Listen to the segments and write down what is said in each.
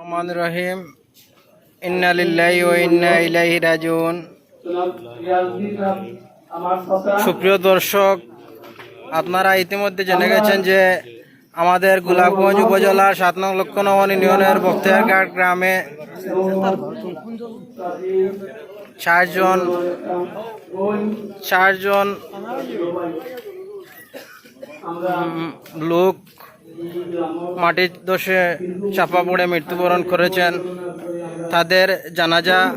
রহমান রহিম ইন্না লিল্লাহি ওয়া ইন্না ইলাইহি রাজিউন সুপ্রিয় দর্শক, আপনারা ইতিমধ্যে জেনে গেছেন যে আমাদের গোলাপগঞ্জ উপজেলার সাত নং লক্ষণগণ ইউনিয়নের বক্তিয়ারঘাট গ্রামে চারজন চারজন লোক মাটির দোষে চাপা পড়ে মৃত্যুবরণ করেছেন। তাদের জানাজা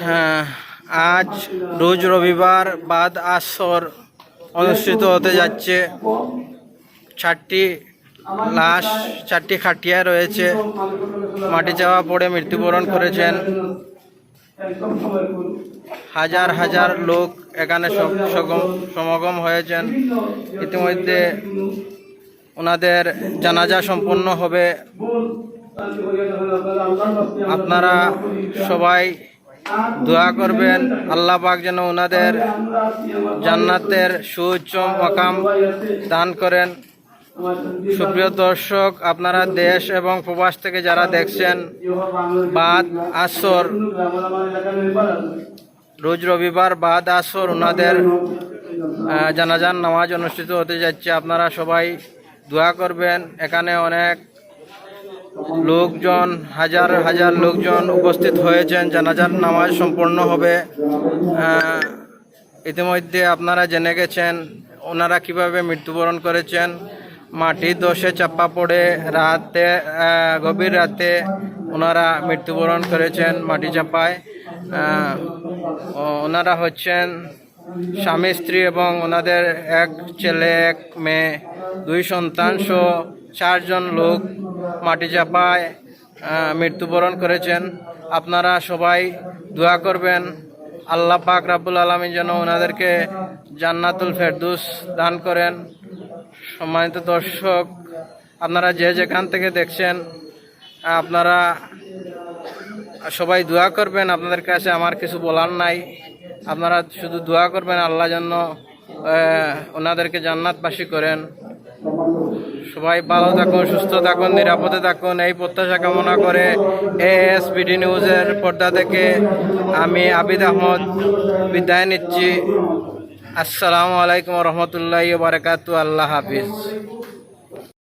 হ্যাঁ, আজ রোজ রবিবার বাদ আসর অনুষ্ঠিত হতে যাচ্ছে। চারটি লাশ চারটি খাটিয়া রয়েছে। মাটি চাপা পড়ে মৃত্যুবরণ করেছেন। হাজার হাজার লোক এখানে সম- সমাগম হয়েছেন। ইতিমধ্যে ওনাদের জানাজা সম্পন্ন হবে। আপনারা সবাই দোয়া করবেন, আল্লাহ পাক যেন ওনাদের জান্নাতের সুউচ্চ মাকাম দান করেন। সুপ্রিয় দর্শক, আপনারা দেশ এবং প্রবাস থেকে যারা দেখছেন, বাদ আসর, রোজ রবিবার বাদ আসর ওনাদের জানাজান নামাজ অনুষ্ঠিত হতে যাচ্ছে। আপনারা সবাই দোয়া করবেন। এখানে অনেক লোকজন, হাজার হাজার লোকজন উপস্থিত হয়েছেন। জানাজার নামাজ সম্পন্ন হবে। ইতিমধ্যে আপনারা জেনে গেছেন ওনারা কীভাবে মৃত্যুবরণ করেছেন। মাটির দোষে চাপা পড়ে রাতে গভীর রাতে ওনারা মৃত্যুবরণ করেছেন মাটি চাপায়। ওনারা হচ্ছেন স্বামী, স্ত্রী এবং ওনাদের এক ছেলে, এক মেয়ে। দুই সন্তান সহ চারজন লোক মাটি চাপায় মৃত্যুবরণ করেছেন। আপনারা সবাই দোয়া করবেন, আল্লাহ পাক রাব্বুল আলমী যেন ওনাদেরকে জান্নাতুল ফেরদুস দান করেন। সম্মানিত দর্শক, আপনারা যে যেখান থেকে দেখছেন, আপনারা সবাই দোয়া করবেন, আপনাদের কাছে আমার কিছু বলার নাই। আপনারা শুধু দোয়া করবেন, আল্লাহ যেন ওনাদেরকে জান্নাতবাসী করেন। সবাই ভালো থাকুন, সুস্থ থাকুন, নিরাপদে থাকুন। এই প্রত্যাশা কামনা করে এস বিডি নিউজের পর্দা থেকে আমি আবিদ আহমদ বিদায় নিচ্ছি। আসসালামু আলাইকুম রহমতুল্লাহ বারকাত আল্লাহ হাফিজ।